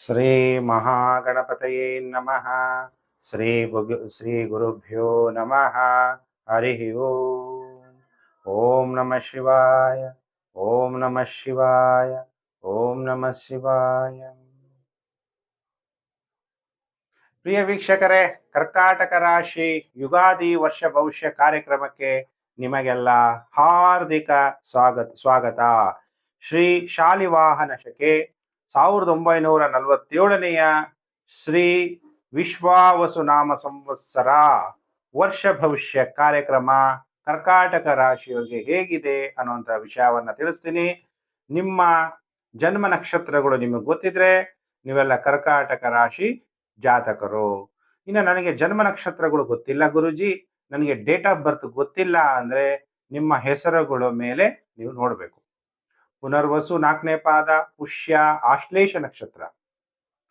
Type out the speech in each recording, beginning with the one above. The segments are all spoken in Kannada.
ಶ್ರೀ ಮಹಾಗಣಪತಯೇ ನಮಃ ಶ್ರೀ ಶ್ರೀ ಗುರುಭ್ಯೋ ನಮಃ ಹರಿ ಓಂ ಓಂ ನಮಃ ಶಿವಾಯ ಓಂ ನಮಃ ಶಿವಾಯ ಓಂ ನಮಃ ಶಿವಾಯ ಪ್ರಿಯ ವೀಕ್ಷಕರೇ, ಕರ್ಕಾಟಕ ರಾಶಿ ಯುಗಾದಿ ವರ್ಷ ಭವಿಷ್ಯ ಕಾರ್ಯಕ್ರಮಕ್ಕೆ ನಿಮಗೆಲ್ಲ ಹಾರ್ದಿಕ ಸ್ವಾಗತ ಸ್ವಾಗತ. ಶ್ರೀ ಶಾಲಿವಾಹನ ಶಕೆ ಸಾವಿರದ ಒಂಬೈನೂರ ನಲವತ್ತೇಳನೆಯ ಶ್ರೀ ವಿಶ್ವಾವಸುನಾಮ ಸಂವತ್ಸರ ವರ್ಷ ಭವಿಷ್ಯ ಕಾರ್ಯಕ್ರಮ ಕರ್ಕಾಟಕ ರಾಶಿಯವರಿಗೆ ಹೇಗಿದೆ ಅನ್ನುವಂಥ ವಿಷಯವನ್ನ ತಿಳಿಸ್ತೀನಿ. ನಿಮ್ಮ ಜನ್ಮ ನಕ್ಷತ್ರಗಳು ನಿಮಗೆ ಗೊತ್ತಿದ್ರೆ ನೀವೆಲ್ಲ ಕರ್ಕಾಟಕ ರಾಶಿ ಜಾತಕರು. ಇನ್ನು ನನಗೆ ಜನ್ಮ ನಕ್ಷತ್ರಗಳು ಗೊತ್ತಿಲ್ಲ ಗುರುಜಿ. ನನಗೆ ಡೇಟ್ ಆಫ್ ಬರ್ತ್ ಗೊತ್ತಿಲ್ಲ ಅಂದ್ರೆ ನಿಮ್ಮ ಹೆಸರುಗಳ ಮೇಲೆ ನೀವು ನೋಡಬೇಕು. ಪುನರ್ವಸು ನಾಲ್ಕನೇ ಪಾದ, ಪುಷ್ಯ, ಆಶ್ಲೇಷ ನಕ್ಷತ್ರ.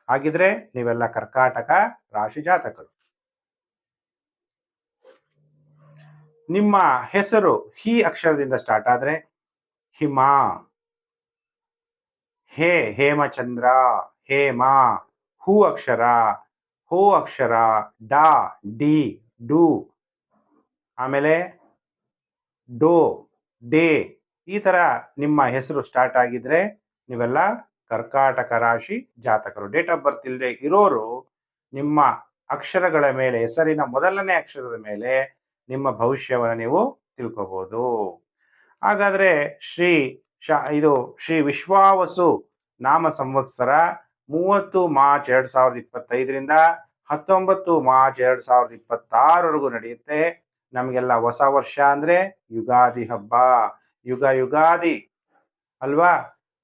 ಹಾಗಿದ್ರೆ ನೀವೆಲ್ಲ ಕರ್ಕಾಟಕ ರಾಶಿ ಜಾತಕರು. ನಿಮ್ಮ ಹೆಸರು ಹಿ ಅಕ್ಷರದಿಂದ ಸ್ಟಾರ್ಟ್ ಆದ್ರೆ ಹಿಮಾ. ಹೇ ಹೇಮಚಂದ್ರ, ಹೇಮ, ಹೂ ಅಕ್ಷರ, ಹೋ ಅಕ್ಷರ, ಡಾ, ಡಿ, ಡು. ಆಮೇಲೆ ಡೋ ಡೇ ಈ ತರ ನಿಮ್ಮ ಹೆಸರು ಸ್ಟಾರ್ಟ್ ಆಗಿದ್ರೆ ನೀವೆಲ್ಲ ಕರ್ಕಾಟಕ ರಾಶಿ ಜಾತಕರು. ಡೇಟ್ ಆಫ್ ಬರ್ತ್ ಇಲ್ಲದೆ ಇರೋರು ನಿಮ್ಮ ಅಕ್ಷರಗಳ ಮೇಲೆ, ಹೆಸರಿನ ಮೊದಲನೇ ಅಕ್ಷರದ ಮೇಲೆ ನಿಮ್ಮ ಭವಿಷ್ಯವನ್ನು ನೀವು ತಿಳ್ಕೋಬಹುದು ಹಾಗಾದ್ರೆ ಶ್ರೀ ಶಾ, ಇದು ಶ್ರೀ ವಿಶ್ವಾವಸು ನಾಮ ಸಂವತ್ಸರ ಮೂವತ್ತು ಮಾರ್ಚ್ ಎರಡ್ ಸಾವಿರದ ಇಪ್ಪತ್ತೈದರಿಂದ ಹತ್ತೊಂಬತ್ತು ಮಾರ್ಚ್ ಎರಡ್ ಸಾವಿರದ ಇಪ್ಪತ್ತಾರವರೆಗೂ ನಡೆಯುತ್ತೆ. ನಮಗೆಲ್ಲ ಹೊಸ ವರ್ಷ ಅಂದ್ರೆ ಯುಗಾದಿ ಹಬ್ಬ. ಯುಗ ಯುಗಾದಿ ಅಲ್ವಾ?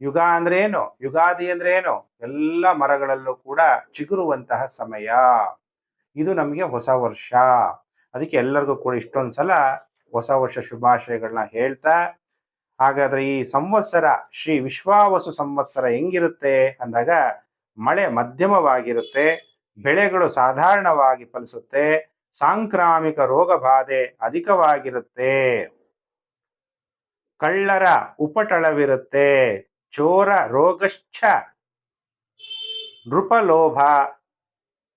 ಯುಗ ಅಂದ್ರೆ ಏನು? ಯುಗಾದಿ ಅಂದ್ರೆ ಏನು? ಎಲ್ಲ ಮರಗಳಲ್ಲೂ ಕೂಡ ಚಿಗುರುವಂತಹ ಸಮಯ. ಇದು ನಮಗೆ ಹೊಸ ವರ್ಷ. ಅದಕ್ಕೆ ಎಲ್ಲರಿಗೂ ಕೂಡ ಇಷ್ಟೊಂದ್ಸಲ ಹೊಸ ವರ್ಷ ಶುಭಾಶಯಗಳನ್ನ ಹೇಳ್ತಾ, ಹಾಗಾದ್ರೆ ಈ ಸಂವತ್ಸರ, ಶ್ರೀ ವಿಶ್ವಾವಸು ಸಂವತ್ಸರ ಹೆಂಗಿರುತ್ತೆ ಅಂದಾಗ ಮಳೆ ಮಧ್ಯಮವಾಗಿರುತ್ತೆ, ಬೆಳೆಗಳು ಸಾಧಾರಣವಾಗಿ ಫಲಿಸುತ್ತೆ, ಸಾಂಕ್ರಾಮಿಕ ರೋಗ ಬಾಧೆ ಅಧಿಕವಾಗಿರುತ್ತೆ. ಕಳ್ಳರ ಉಪಟಳವಿರುತ್ತೆ. ಚೋರ ರೋಗಶ್ಚ ನೃಪಲೋಭ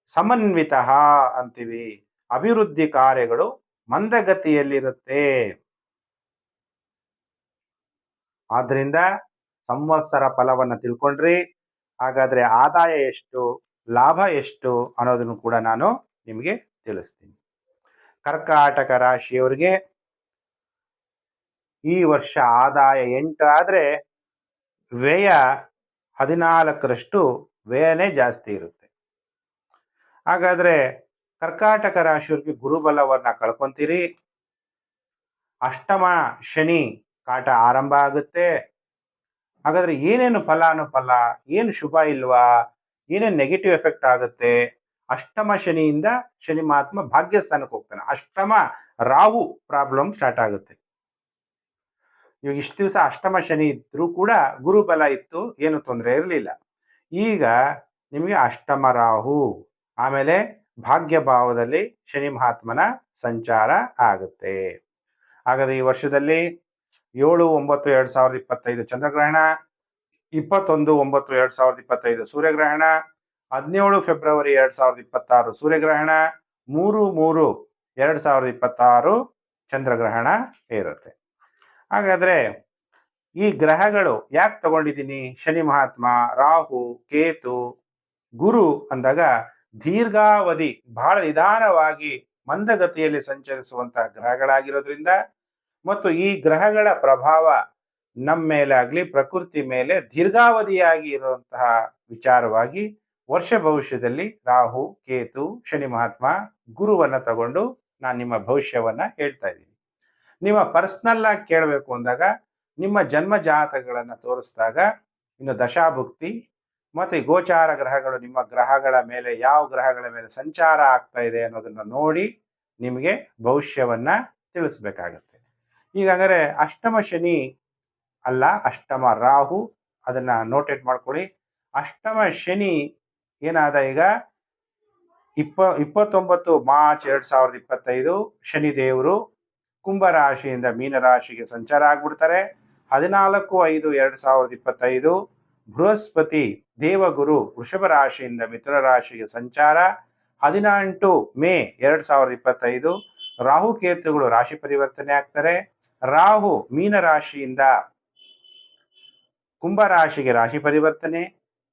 ಸಮನ್ವಿತ ಅಂತೀವಿ. ಅಭಿವೃದ್ಧಿ ಕಾರ್ಯಗಳು ಮಂದಗತಿಯಲ್ಲಿರುತ್ತೆ. ಆದ್ರಿಂದ ಸಂವತ್ಸರ ಫಲವನ್ನ ತಿಳ್ಕೊಂಡ್ರಿ. ಹಾಗಾದ್ರೆ ಆದಾಯ ಎಷ್ಟು, ಲಾಭ ಎಷ್ಟು ಅನ್ನೋದನ್ನು ಕೂಡ ನಾನು ನಿಮಗೆ ತಿಳಿಸ್ತೀನಿ. ಕರ್ಕಾಟಕ ರಾಶಿಯವರಿಗೆ ಈ ವರ್ಷ ಆದಾಯ ಎಂಟು ಆದರೆ ವ್ಯಯ ಹದಿನಾಲ್ಕರಷ್ಟು ವ್ಯಯನೇ ಜಾಸ್ತಿ ಇರುತ್ತೆ. ಹಾಗಾದ್ರೆ ಕರ್ಕಾಟಕ ರಾಶಿಯವರಿಗೆ ಗುರುಬಲವನ್ನ ಕಳ್ಕೊಂತೀರಿ. ಅಷ್ಟಮ ಶನಿ ಕಾಟ ಆರಂಭ ಆಗುತ್ತೆ. ಹಾಗಾದ್ರೆ ಏನೇನು ಫಲಾನುಫಲ, ಏನು ಶುಭ ಇಲ್ವಾ, ಏನೇನು ನೆಗೆಟಿವ್ ಎಫೆಕ್ಟ್ ಆಗುತ್ತೆ? ಅಷ್ಟಮ ಶನಿಯಿಂದ ಶನಿ ಮಹಾತ್ಮ ಭಾಗ್ಯಸ್ಥಾನಕ್ಕೆ ಹೋಗ್ತಾನೆ. ಅಷ್ಟಮ ರಾಹು ಪ್ರಾಬ್ಲಮ್ ಸ್ಟಾರ್ಟ್ ಆಗುತ್ತೆ. ಇವಾಗ ಇಷ್ಟು ದಿವಸ ಅಷ್ಟಮ ಶನಿ ಇದ್ರೂ ಕೂಡ ಗುರುಬಲ ಇತ್ತು, ಏನು ತೊಂದರೆ ಇರಲಿಲ್ಲ. ಈಗ ನಿಮಗೆ ಅಷ್ಟಮ ರಾಹು, ಆಮೇಲೆ ಭಾಗ್ಯ ಭಾವದಲ್ಲಿ ಶನಿ ಮಹಾತ್ಮನ ಸಂಚಾರ ಆಗುತ್ತೆ. ಹಾಗಾದ್ರೆ ಈ ವರ್ಷದಲ್ಲಿ ಏಳು, ಒಂಬತ್ತು, ಎರಡ್ ಸಾವಿರದ ಇಪ್ಪತ್ತೈದು ಚಂದ್ರಗ್ರಹಣ, ಇಪ್ಪತ್ತೊಂದು, ಒಂಬತ್ತು, ಎರಡ್ ಸಾವಿರದ ಇಪ್ಪತ್ತೈದು ಸೂರ್ಯಗ್ರಹಣ, ಹದಿನೇಳು ಫೆಬ್ರವರಿ ಎರಡ್ ಸಾವಿರದ ಇಪ್ಪತ್ತಾರು ಸೂರ್ಯಗ್ರಹಣ, ಮೂರು ಮೂರು, ಎರಡ್ ಸಾವಿರದ ಇಪ್ಪತ್ತಾರು ಚಂದ್ರಗ್ರಹಣ ಇರುತ್ತೆ. ಹಾಗಾದ್ರೆ ಈ ಗ್ರಹಗಳು ಯಾಕೆ ತಗೊಂಡಿದ್ದೀನಿ? ಶನಿ, ಮಹಾತ್ಮ, ರಾಹು, ಕೇತು, ಗುರು ಅಂದಾಗ ದೀರ್ಘಾವಧಿ, ಬಹಳ ನಿಧಾನವಾಗಿ ಮಂದಗತಿಯಲ್ಲಿ ಸಂಚರಿಸುವಂತಹ ಗ್ರಹಗಳಾಗಿರೋದ್ರಿಂದ ಮತ್ತು ಈ ಗ್ರಹಗಳ ಪ್ರಭಾವ ನಮ್ಮ ಮೇಲೆ ಆಗಲಿ, ಪ್ರಕೃತಿ ಮೇಲೆ ದೀರ್ಘಾವಧಿಯಾಗಿ ಇರುವಂತಹ ವಿಚಾರವಾಗಿ ವರ್ಷ ಭವಿಷ್ಯದಲ್ಲಿ ರಾಹು, ಕೇತು, ಶನಿ, ಮಹಾತ್ಮ ಗುರುವನ್ನ ತಗೊಂಡು ನಾನು ನಿಮ್ಮ ಭವಿಷ್ಯವನ್ನ ಹೇಳ್ತಾ ಇದ್ದೀನಿ. ನಿಮ್ಮ ಪರ್ಸ್ನಲ್ ಆಗಿ ಕೇಳಬೇಕು ಅಂದಾಗ, ನಿಮ್ಮ ಜನ್ಮ ಜಾತಕಗಳನ್ನ ತೋರಿಸಿದಾಗ, ಇನ್ನು ದಶಾಭುಕ್ತಿ ಮತ್ತೆ ಗೋಚಾರ ಗ್ರಹಗಳು ನಿಮ್ಮ ಗ್ರಹಗಳ ಮೇಲೆ ಯಾವ ಗ್ರಹಗಳ ಮೇಲೆ ಸಂಚಾರ ಆಗ್ತಾ ಇದೆ ಅನ್ನೋದನ್ನ ನೋಡಿ ನಿಮಗೆ ಭವಿಷ್ಯವನ್ನ ತಿಳಿಸ್ಬೇಕಾಗತ್ತೆ. ಈಗ ಹಂಗಾರೆ ಅಷ್ಟಮ ಶನಿ ಅಲ್ಲ, ಅಷ್ಟಮ ರಾಹು ಅದನ್ನ ನೋಟೇಟ್ ಮಾಡ್ಕೊಳ್ಳಿ. ಅಷ್ಟಮ ಶನಿ ಏನಾದ ಈಗ ಇಪ್ಪ, ಇಪ್ಪತ್ತೊಂಬತ್ತು ಮಾರ್ಚ್ ಎರಡ್ ಸಾವಿರದ ಇಪ್ಪತ್ತೈದು ಶನಿ ದೇವರು ಕುಂಭರಾಶಿಯಿಂದ ಮೀನರಾಶಿಗೆ ಸಂಚಾರ ಆಗ್ಬಿಡ್ತಾರೆ. ಹದಿನಾಲ್ಕು ಐದು ಎರಡು ಸಾವಿರದ ಇಪ್ಪತ್ತೈದು ಬೃಹಸ್ಪತಿ ದೇವಗುರು ವೃಷಭ ರಾಶಿಯಿಂದ ಮಿಥುನ ರಾಶಿಗೆ ಸಂಚಾರ. ಹದಿನೆಂಟು ಮೇ ಎರಡ್ ಸಾವಿರದ ಇಪ್ಪತ್ತೈದು ರಾಹು ಕೇತುಗಳು ರಾಶಿ ಪರಿವರ್ತನೆ ಆಗ್ತಾರೆ. ರಾಹು ಮೀನ ರಾಶಿಯಿಂದ ಕುಂಭ ರಾಶಿಗೆ ರಾಶಿ ಪರಿವರ್ತನೆ.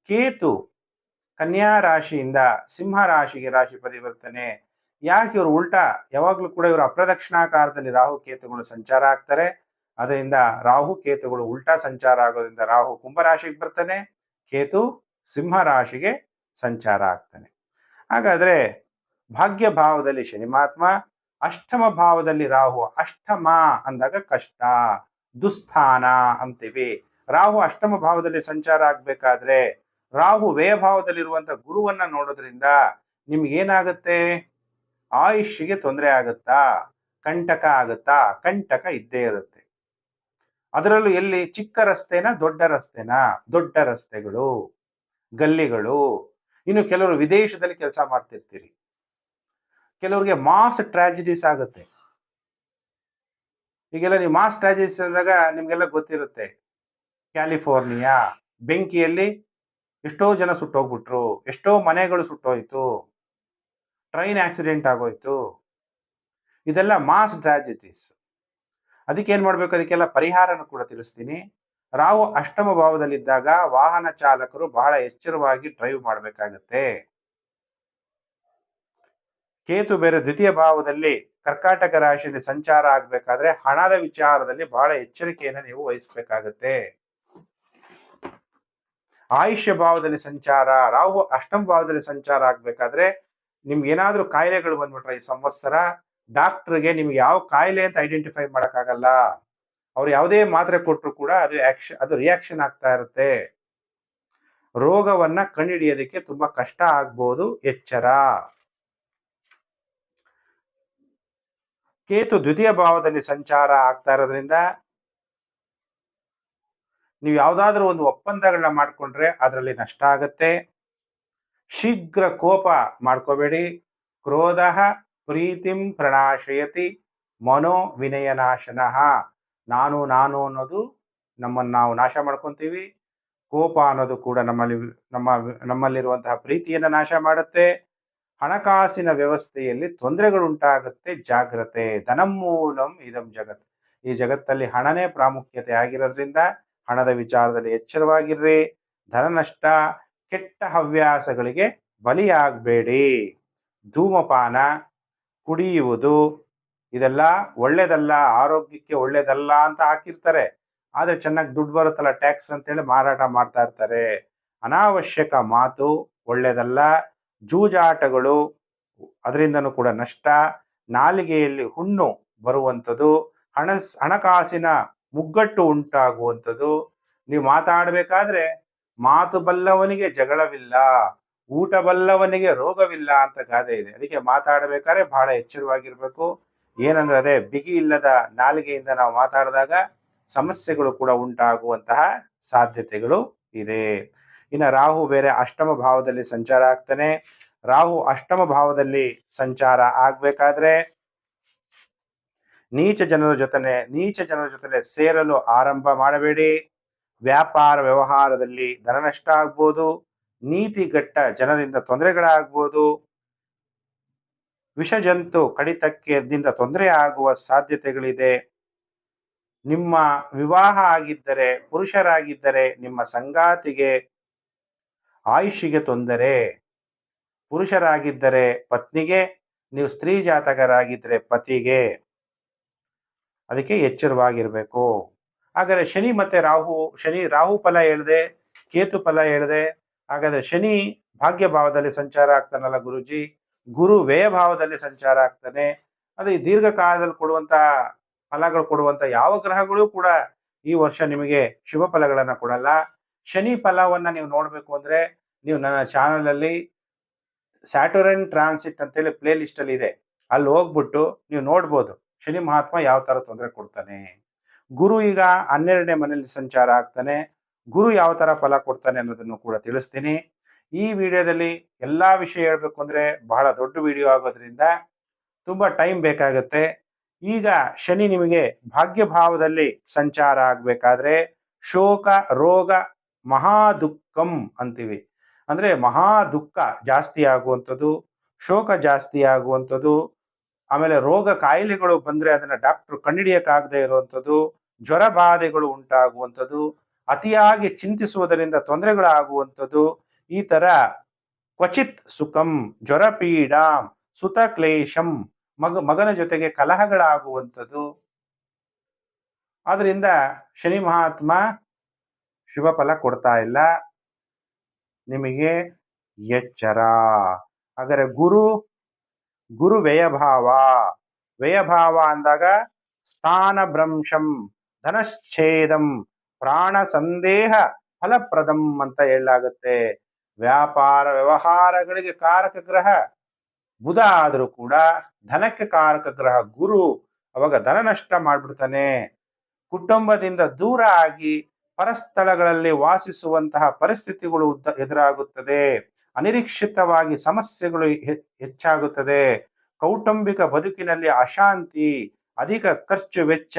ಕೇತು ಕನ್ಯಾ ರಾಶಿಯಿಂದ ಸಿಂಹ ರಾಶಿಗೆ ರಾಶಿ ಪರಿವರ್ತನೆ. ಯಾಕೆ ಇವರು ಉಲ್ಟಾ? ಯಾವಾಗಲೂ ಕೂಡ ಇವರು ಅಪ್ರದಕ್ಷಿಣಾಕಾರದಲ್ಲಿ ರಾಹು ಕೇತುಗಳು ಸಂಚಾರ ಆಗ್ತಾರೆ. ಅದರಿಂದ ರಾಹು ಕೇತುಗಳು ಉಲ್ಟಾ ಸಂಚಾರ ಆಗೋದ್ರಿಂದ ರಾಹು ಕುಂಭರಾಶಿಗೆ ಬರ್ತಾನೆ, ಕೇತು ಸಿಂಹ ರಾಶಿಗೆ ಸಂಚಾರ ಆಗ್ತಾನೆ. ಹಾಗಾದ್ರೆ ಭಾಗ್ಯ ಭಾವದಲ್ಲಿ ಶನಿ ಮಹಾತ್ಮ ಅಷ್ಟಮ ಭಾವದಲ್ಲಿ ರಾಹು ಅಷ್ಟಮ ಅಂದಾಗ ಕಷ್ಟ, ದುಸ್ಥಾನ ಅಂತೀವಿ. ರಾಹು ಅಷ್ಟಮ ಭಾವದಲ್ಲಿ ಸಂಚಾರ ಆಗ್ಬೇಕಾದ್ರೆ ರಾಹು ವ್ಯಯ ಭಾವದಲ್ಲಿರುವಂತ ಗುರುವನ್ನ ನೋಡೋದ್ರಿಂದ ನಿಮ್ಗೆ ಏನಾಗುತ್ತೆ ಆಯುಷ್ಗೆ ತೊಂದರೆ ಆಗುತ್ತಾ? ಕಂಟಕ ಆಗುತ್ತಾ? ಕಂಟಕ ಇದ್ದೇ ಇರುತ್ತೆ. ಅದರಲ್ಲೂ ಎಲ್ಲಿ? ಚಿಕ್ಕ ರಸ್ತೆನ, ದೊಡ್ಡ ರಸ್ತೆನ? ದೊಡ್ಡ ರಸ್ತೆಗಳು, ಗಲ್ಲಿಗಳು. ಇನ್ನು ಕೆಲವರು ವಿದೇಶದಲ್ಲಿ ಕೆಲಸ ಮಾಡ್ತಿರ್ತೀರಿ. ಕೆಲವರಿಗೆ ಮಾಸ್ ಟ್ರಾಜಿಡೀಸ್ ಆಗುತ್ತೆ. ಈಗೆಲ್ಲ ನೀವು ಮಾಸ್ ಟ್ರಾಜಿಡೀಸ್ ಅಂದಾಗ ನಿಮ್ಗೆಲ್ಲ ಗೊತ್ತಿರುತ್ತೆ. ಕ್ಯಾಲಿಫೋರ್ನಿಯಾ. ಬೆಂಕಿಯಲ್ಲಿ ಎಷ್ಟೋ ಜನ ಸುಟ್ಟೋಗ್ಬಿಟ್ರು. ಎಷ್ಟೋ ಮನೆಗಳು ಸುಟ್ಟೋಯ್ತು. ಟ್ರೈನ್ ಆಕ್ಸಿಡೆಂಟ್ ಆಗೋಯ್ತು. ಇದೆಲ್ಲ ಮಾಸ್ ಟ್ರಾಜಿಟೀಸ್ ಅದಕ್ಕೆ ಏನು ಮಾಡ್ಬೇಕು? ಅದಕ್ಕೆಲ್ಲ ಪರಿಹಾರನ ಕೂಡ ತಿಳಿಸ್ತೀನಿ. ರಾವು ಅಷ್ಟಮ ಭಾವದಲ್ಲಿದ್ದಾಗ ವಾಹನ ಚಾಲಕರು ಬಹಳ ಎಚ್ಚರವಾಗಿ ಡ್ರೈವ್ ಮಾಡಬೇಕಾಗತ್ತೆ. ಕೇತು ಬೇರೆ ದ್ವಿತೀಯ ಭಾವದಲ್ಲಿ ಕರ್ಕಾಟಕ ರಾಶಿಯಲ್ಲಿ ಸಂಚಾರ ಆಗ್ಬೇಕಾದ್ರೆ ಹಣದ ವಿಚಾರದಲ್ಲಿ ಬಹಳ ಎಚ್ಚರಿಕೆಯನ್ನು ನೀವು ವಹಿಸಬೇಕಾಗತ್ತೆ. ಆಯುಷ್ಯ ಭಾವದಲ್ಲಿ ಸಂಚಾರ, ರಾಹು ಅಷ್ಟಮ ಭಾವದಲ್ಲಿ ಸಂಚಾರ ಆಗ್ಬೇಕಾದ್ರೆ ನಿಮ್ಗೆ ಏನಾದ್ರೂ ಕಾಯಿಲೆಗಳು ಬಂದ್ಬಿಟ್ರೆ ಈ ಸಂವತ್ಸರ ಡಾಕ್ಟರ್ಗೆ ನಿಮ್ಗೆ ಯಾವ ಕಾಯಿಲೆ ಅಂತ ಐಡೆಂಟಿಫೈ ಮಾಡೋಕ್ಕಾಗಲ್ಲ. ಅವ್ರು ಯಾವುದೇ ಮಾತ್ರೆ ಕೊಟ್ಟರು ಕೂಡ ಅದು ಆಕ್ಷನ್ ಅದು ರಿಯಾಕ್ಷನ್ ಆಗ್ತಾ ಇರುತ್ತೆ. ರೋಗವನ್ನ ಕಂಡುಹಿಡಿಯೋದಕ್ಕೆ ತುಂಬಾ ಕಷ್ಟ ಆಗ್ಬೋದು, ಎಚ್ಚರ. ಕೇತು ದ್ವಿತೀಯ ಭಾವದಲ್ಲಿ ಸಂಚಾರ ಆಗ್ತಾ ಇರೋದ್ರಿಂದ ನೀವು ಯಾವುದಾದ್ರೂ ಒಂದು ಒಪ್ಪಂದಗಳನ್ನ ಮಾಡಿಕೊಂಡ್ರೆ ಅದರಲ್ಲಿ ನಷ್ಟ ಆಗತ್ತೆ. ಶೀಘ್ರ ಕೋಪ ಮಾಡ್ಕೋಬೇಡಿ. ಕ್ರೋಧ ಪ್ರೀತಿಂ ಪ್ರಣಾಶಯತಿ ಮನೋ ವಿನಯನಾಶನಃ. ನಾನು ನಾನು ಅನ್ನೋದು ನಮ್ಮನ್ನು ನಾವು ನಾಶ ಮಾಡ್ಕೊತೀವಿ. ಕೋಪ ಅನ್ನೋದು ಕೂಡ ನಮ್ಮಲ್ಲಿ, ನಮ್ಮ, ನಮ್ಮಲ್ಲಿರುವಂತಹ ಪ್ರೀತಿಯನ್ನು ನಾಶ ಮಾಡುತ್ತೆ. ಹಣಕಾಸಿನ ವ್ಯವಸ್ಥೆಯಲ್ಲಿ ತೊಂದರೆಗಳುಂಟಾಗುತ್ತೆ ಜಾಗ್ರತೆ. ಧನಮೂಲಂ ಇದಂ ಜಗತ್. ಈ ಜಗತ್ತಲ್ಲಿ ಹಣನೇ ಪ್ರಾಮುಖ್ಯತೆ ಆಗಿರೋದ್ರಿಂದ ಹಣದ ವಿಚಾರದಲ್ಲಿ ಎಚ್ಚರವಾಗಿರ್ರಿ. ಧನ ನಷ್ಟ ಕೆಟ್ಟ ಹವ್ಯಾಸಗಳಿಗೆ ಬಲಿಯಾಗಬೇಡಿ. ಧೂಮಪಾನ ಕುಡಿಯುವುದು ಇದೆಲ್ಲ ಒಳ್ಳೇದಲ್ಲ, ಆರೋಗ್ಯಕ್ಕೆ ಒಳ್ಳೇದಲ್ಲ ಅಂತ ಹಾಕಿರ್ತಾರೆ. ಆದ್ರೆ ಚೆನ್ನಾಗಿ ದುಡ್ಡು ಬರುತ್ತಲ್ಲ, ಟ್ಯಾಕ್ಸ್ ಅಂತೇಳಿ ಮಾರಾಟ ಮಾಡ್ತಾ ಇರ್ತಾರೆ. ಅನಾವಶ್ಯಕ ಮಾತು ಒಳ್ಳೇದಲ್ಲ, ಜೂಜಾಟಗಳು ಅದರಿಂದನೂ ಕೂಡ ನಷ್ಟ. ನಾಲಿಗೆಯಲ್ಲಿ ಹುಣ್ಣು ಬರುವಂಥದ್ದು ಹಣ ಹಣಕಾಸಿನ ಮುಗ್ಗಟ್ಟು ಉಂಟಾಗುವಂಥದ್ದು. ನೀವು ಮಾತಾಡಬೇಕಾದ್ರೆ ಮಾತು ಬಲ್ಲವನಿಗೆ ಜಗಳವಿಲ್ಲ, ಊಟ ಬಲ್ಲವನಿಗೆ ರೋಗವಿಲ್ಲ ಅಂತ ಗಾದೆ ಇದೆ. ಅದಕ್ಕೆ ಮಾತಾಡಬೇಕಾದ್ರೆ ಬಹಳ ಎಚ್ಚರವಾಗಿರ್ಬೇಕು. ಏನಂದ್ರೆ ಅದೇ ಬಿಗಿ ಇಲ್ಲದ ನಾಲಿಗೆಯಿಂದ ನಾವು ಮಾತಾಡಿದಾಗ ಸಮಸ್ಯೆಗಳು ಕೂಡ ಉಂಟಾಗುವಂತಹ ಸಾಧ್ಯತೆಗಳು ಇದೆ. ಇನ್ನು ರಾಹು ಬೇರೆ ಅಷ್ಟಮ ಭಾವದಲ್ಲಿ ಸಂಚಾರ ಆಗ್ತಾನೆ. ರಾಹು ಅಷ್ಟಮ ಭಾವದಲ್ಲಿ ಸಂಚಾರ ಆಗ್ಬೇಕಾದ್ರೆ ನೀಚ ಜನರ ಜೊತೆ ನೀಚ ಜನರ ಜೊತೆ ಸೇರಲು ಆರಂಭ ಮಾಡಬೇಡಿ. ವ್ಯಾಪಾರ ವ್ಯವಹಾರದಲ್ಲಿ ಧನ ನಷ್ಟ ಆಗ್ಬೋದು ನೀತಿಗಟ್ಟ ಜನರಿಂದ ತೊಂದರೆಗಳಾಗ್ಬೋದು, ವಿಷಜಂತು ಕಡಿತಕ್ಕೆದಿಂದ ತೊಂದರೆ ಆಗುವ ಸಾಧ್ಯತೆಗಳಿದೆ. ನಿಮ್ಮ ವಿವಾಹ ಆಗಿದ್ದರೆ, ಪುರುಷರಾಗಿದ್ದರೆ, ನಿಮ್ಮ ಸಂಗಾತಿಗೆ ಆಯುಷಿಗೆ ತೊಂದರೆ, ಪುರುಷರಾಗಿದ್ದರೆ ಪತ್ನಿಗೆ, ನೀವು ಸ್ತ್ರೀ ಜಾತಕರಾಗಿದ್ದರೆ ಪತಿಗೆ. ಅದಕ್ಕೆ ಎಚ್ಚರವಾಗಿರ್ಬೇಕು. ಹಾಗಾದ್ರೆ ಶನಿ ಮತ್ತೆ ರಾಹು, ಶನಿ ರಾಹು ಫಲ ಹೇಳಿದೆ, ಕೇತು ಫಲ ಹೇಳಿದೆ, ಹಾಗಾದ್ರೆ ಶನಿ ಭಾಗ್ಯ ಭಾವದಲ್ಲಿ ಸಂಚಾರ ಆಗ್ತಾನಲ್ಲ ಗುರುಜಿ, ಗುರು ವ್ಯಯ ಭಾವದಲ್ಲಿ ಸಂಚಾರ ಆಗ್ತಾನೆ. ಅದು ಈ ದೀರ್ಘಕಾಲದಲ್ಲಿ ಕೊಡುವಂತ ಫಲಗಳು, ಕೊಡುವಂತ ಯಾವ ಗ್ರಹಗಳು ಕೂಡ ಈ ವರ್ಷ ನಿಮಗೆ ಶುಭ ಫಲಗಳನ್ನ ಕೊಡಲ್ಲ. ಶನಿ ಫಲವನ್ನ ನೀವು ನೋಡ್ಬೇಕು ಅಂದ್ರೆ ನೀವು ನನ್ನ ಚಾನಲ್ ಅಲ್ಲಿ ಸ್ಯಾಟುರನ್ ಟ್ರಾನ್ಸಿಟ್ ಅಂತೇಳಿ ಪ್ಲೇ ಲಿಸ್ಟ್ ಅಲ್ಲಿ ಇದೆ. ಅಲ್ಲಿ ಹೋಗ್ಬಿಟ್ಟು ನೀವು ನೋಡ್ಬೋದು ಶನಿ ಮಹಾತ್ಮ ಯಾವ ತರ ತೊಂದರೆ ಕೊಡ್ತಾನೆ. ಗುರು ಈಗ ಹನ್ನೆರಡನೇ ಮನೆಯಲ್ಲಿ ಸಂಚಾರ ಆಗ್ತಾನೆ. ಗುರು ಯಾವ ತರ ಫಲ ಕೊಡ್ತಾನೆ ಅನ್ನೋದನ್ನು ಕೂಡ ತಿಳಿಸ್ತೀನಿ. ಈ ವಿಡಿಯೋದಲ್ಲಿ ಎಲ್ಲಾ ವಿಷಯ ಹೇಳ್ಬೇಕು ಅಂದ್ರೆ ಬಹಳ ದೊಡ್ಡ ವಿಡಿಯೋ ಆಗೋದ್ರಿಂದ ತುಂಬಾ ಟೈಮ್ ಬೇಕಾಗುತ್ತೆ. ಈಗ ಶನಿ ನಿಮಗೆ ಭಾಗ್ಯ ಭಾವದಲ್ಲಿ ಸಂಚಾರ ಆಗ್ಬೇಕಾದ್ರೆ ಶೋಕ, ರೋಗ, ಮಹಾ ದುಃಖಂ ಅಂತೀವಿ. ಅಂದ್ರೆ ಮಹಾ ದುಃಖ ಜಾಸ್ತಿ ಆಗುವಂಥದ್ದು, ಶೋಕ ಜಾಸ್ತಿ ಆಗುವಂಥದ್ದು, ಆಮೇಲೆ ರೋಗ ಕಾಯಿಲೆಗಳು ಬಂದ್ರೆ ಅದನ್ನ ಡಾಕ್ಟರ್ ಕಂಡಿಡಿಯಕ್ಕಾಗದೆ ಇರುವಂಥದ್ದು ಜ್ವರ ಬಾಧೆಗಳು ಉಂಟಾಗುವಂಥದ್ದು, ಅತಿಯಾಗಿ ಚಿಂತಿಸುವುದರಿಂದ ತೊಂದರೆಗಳಾಗುವಂಥದ್ದು, ಈ ತರ ಕ್ವಚಿತ್ ಸುಖಂ, ಜ್ವರ ಪೀಡಾಂ, ಸುತ ಕ್ಲೇಶಂ, ಮಗ, ಮಗನ ಜೊತೆಗೆ ಕಲಹಗಳಾಗುವಂಥದ್ದು. ಆದ್ರಿಂದ ಶನಿ ಮಹಾತ್ಮ ಶುಭ ಫಲ ಕೊಡ್ತಾ ಇಲ್ಲ. ನಿಮಗೆ ಎಚ್ಚರ. ಹಾಗಾದ್ರೆ ಗುರು ಗುರು ವ್ಯಯಭಾವ. ವ್ಯಯಭಾವ ಅಂದಾಗ ಸ್ಥಾನ ಭ್ರಂಶಂ. ಧನಶ್ಛೇದಂ ಪ್ರಾಣ ಸಂದೇಹ ಫಲಪ್ರದಂ ಅಂತ ಹೇಳಲಾಗುತ್ತೆ. ವ್ಯಾಪಾರ ವ್ಯವಹಾರಗಳಿಗೆ ಕಾರಕ ಗ್ರಹ. ಬುಧ ಆದರೂ ಕೂಡ ಧನಕ್ಕೆ ಕಾರಕ ಗ್ರಹ ಗುರು ಅವಾಗ ಧನ ನಷ್ಟ ಮಾಡ್ಬಿಡ್ತಾನೆ. ಕುಟುಂಬದಿಂದ ದೂರ ಆಗಿ ಪರಸ್ಥಳಗಳಲ್ಲಿ ವಾಸಿಸುವಂತಹ ಪರಿಸ್ಥಿತಿಗಳು ಉದ್ದ- ಎದುರಾಗುತ್ತದೆ. ಅನಿರೀಕ್ಷಿತವಾಗಿ ಸಮಸ್ಯೆಗಳು ಹೆಚ್ಚಾಗುತ್ತದೆ. ಕೌಟುಂಬಿಕ ಬದುಕಿನಲ್ಲಿ ಅಶಾಂತಿ, ಅಧಿಕ ಖರ್ಚು ವೆಚ್ಚ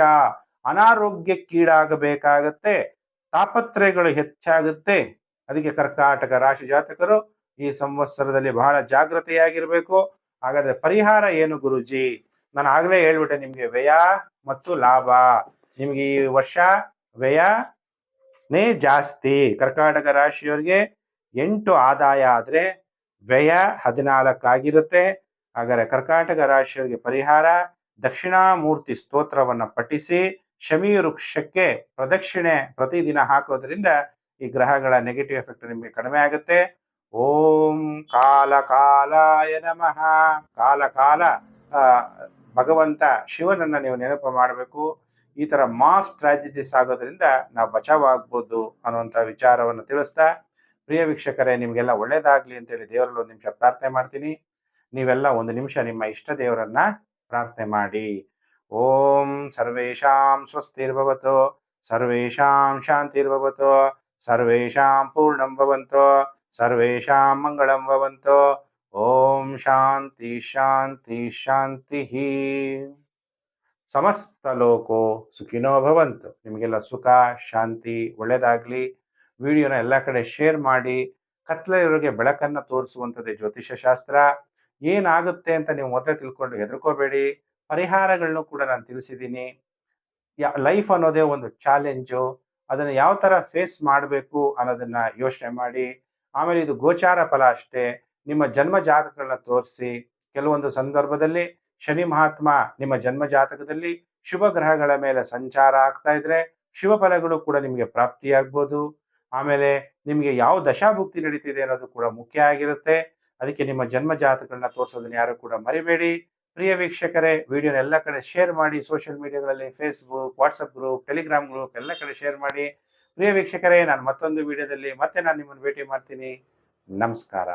ಅನಾರೋಗ್ಯಕ್ಕೀಡಾಗಬೇಕಾಗತ್ತೆ. ತಾಪತ್ರಯಗಳು ಹೆಚ್ಚಾಗುತ್ತೆ. ಅದಕ್ಕೆ ಕರ್ಕಾಟಕ ರಾಶಿ ಜಾತಕರು ಈ ಸಂವತ್ಸರದಲ್ಲಿ ಬಹಳ ಜಾಗ್ರತೆಯಾಗಿರಬೇಕು. ಹಾಗಾದ್ರೆ ಪರಿಹಾರ ಏನು ಗುರುಜಿ? ನಾನು ಆಗಲೇ ಹೇಳ್ಬಿಟ್ಟೆ ನಿಮ್ಗೆ ವ್ಯಯ ಮತ್ತು ಲಾಭ. ನಿಮ್ಗೆ ಈ ವರ್ಷ ವ್ಯಯನೇ ಜಾಸ್ತಿ. ಕರ್ಕಾಟಕ ರಾಶಿಯವರಿಗೆ ಎಂಟು ಆದಾಯ ಆದ್ರೆ ವ್ಯಯ ಹದಿನಾಲ್ಕಾಗಿರುತ್ತೆ. ಹಾಗಾದ್ರೆ ಕರ್ಕಾಟಕ ರಾಶಿಯವರಿಗೆ ಪರಿಹಾರ, ದಕ್ಷಿಣಾಮೂರ್ತಿ ಸ್ತೋತ್ರವನ್ನು ಪಠಿಸಿ ಶಮಿ ವೃಕ್ಷಕ್ಕೆ ಪ್ರದಕ್ಷಿಣೆ ಪ್ರತಿದಿನ ಹಾಕೋದ್ರಿಂದ ಈ ಗ್ರಹಗಳ ನೆಗೆಟಿವ್ ಎಫೆಕ್ಟ್ ನಿಮಗೆ ಕಡಿಮೆ ಆಗುತ್ತೆ. ಓಂ ಕಾಲ ಕಾಲಾಯ ನಮಃ. ಕಾಲ ಕಾಲ ಭಗವಂತ ಶಿವನನ್ನ ನೀವು ನೆನಪು ಮಾಡಬೇಕು. ಈ ತರ ಮಾಸ್ ಟ್ರಾಜಿಡೀಸ್ ಆಗೋದ್ರಿಂದ ನಾವು ಬಚಾವಾಗ್ಬೋದು ಅನ್ನುವಂಥ ವಿಚಾರವನ್ನು ತಿಳಿಸ್ತಾ, ಪ್ರಿಯ ವೀಕ್ಷಕರೇ, ನಿಮಗೆಲ್ಲ ಒಳ್ಳೇದಾಗಲಿ ಅಂತೇಳಿ ದೇವರಲ್ಲಿ ಒಂದು ನಿಮಿಷ ಪ್ರಾರ್ಥನೆ ಮಾಡ್ತೀನಿ. ನೀವೆಲ್ಲ ಒಂದು ನಿಮಿಷ ನಿಮ್ಮ ಇಷ್ಟ ದೇವರನ್ನ ಪ್ರಾರ್ಥನೆ ಮಾಡಿ. ಓಂ ಸರ್ವೇಷಾಂ ಸ್ವಸ್ತಿರ್ಭವತು ಸರ್ವೇಷಾಂ ಶಾಂತಿರ್ಭವತು ಸರ್ವೇಷಾಂ ಪೂರ್ಣಂ ಭವಂತು ಸರ್ವೇಷಾಂ ಮಂಗಳಂ ಭವಂತು ಓಂ ಶಾಂತಿ ಶಾಂತಿ ಶಾಂತಿ ಸಮಸ್ತ ಲೋಕೋ ಸುಖಿನೋ ಭವಂತು ನಿಮಗೆಲ್ಲ ಸುಖ, ಶಾಂತಿ ಒಳ್ಳೇದಾಗ್ಲಿ. ವಿಡಿಯೋನ ಎಲ್ಲ ಕಡೆ ಶೇರ್ ಮಾಡಿ. ಕತ್ಲೆಯವರಿಗೆ ಬೆಳಕನ್ನ ತೋರಿಸುವಂಥದ್ದೇ ಜ್ಯೋತಿಷ್ಯ ಶಾಸ್ತ್ರ ಏನಾಗುತ್ತೆ ಅಂತ ನೀವು ಮೊದಲೇ ತಿಳ್ಕೊಂಡು ಹೆದರ್ಕೋಬೇಡಿ. ಪರಿಹಾರಗಳನ್ನು ಕೂಡ ನಾನು ತಿಳಿಸಿದ್ದೀನಿ. ಲೈಫ್ ಅನ್ನೋದೇ ಒಂದು ಚಾಲೆಂಜು ಅದನ್ನು ಯಾವ ಥರ ಫೇಸ್ ಮಾಡಬೇಕು ಅನ್ನೋದನ್ನ ಯೋಚನೆ ಮಾಡಿ. ಆಮೇಲೆ ಇದು ಗೋಚಾರ ಫಲ ಅಷ್ಟೇ. ನಿಮ್ಮ ಜನ್ಮ ಜಾತಕಗಳನ್ನ ತೋರಿಸಿ. ಕೆಲವೊಂದು ಸಂದರ್ಭದಲ್ಲಿ ಶನಿ ಮಹಾತ್ಮ ನಿಮ್ಮ ಜನ್ಮ ಜಾತಕದಲ್ಲಿ ಶುಭ ಗ್ರಹಗಳ ಮೇಲೆ ಸಂಚಾರ ಆಗ್ತಾ ಇದ್ರೆ ಶುಭ ಫಲಗಳು ಕೂಡ ನಿಮಗೆ ಪ್ರಾಪ್ತಿಯಾಗ್ಬೋದು. ಆಮೇಲೆ ನಿಮಗೆ ಯಾವ ದಶಾಭುಕ್ತಿ ನಡೀತಿದೆ ಅನ್ನೋದು ಕೂಡ ಮುಖ್ಯ ಆಗಿರುತ್ತೆ. ಅದಕ್ಕೆ ನಿಮ್ಮ ಜನ್ಮ ಜಾತಕಗಳನ್ನ ತೋರಿಸೋದನ್ನ ಯಾರು ಕೂಡ ಮರಿಬೇಡಿ. ಪ್ರಿಯ ವೀಕ್ಷಕರೇ ವಿಡಿಯೋನ ಎಲ್ಲ ಕಡೆ ಶೇರ್ ಮಾಡಿ social ಮೀಡಿಯಾಗಳಲ್ಲಿ Facebook WhatsApp group Telegram group ಎಲ್ಲ ಕಡೆ ಶೇರ್ ಮಾಡಿ. ಪ್ರಿಯ ವೀಕ್ಷಕರೇ, ನಾನು ಮತ್ತೊಂದು ವಿಡಿಯೋದಲ್ಲಿ ಮತ್ತೆ ನಾನು ನಿಮ್ಮನ್ನು ಭೇಟಿ ಮಾಡ್ತೀನಿ. ನಮಸ್ಕಾರ.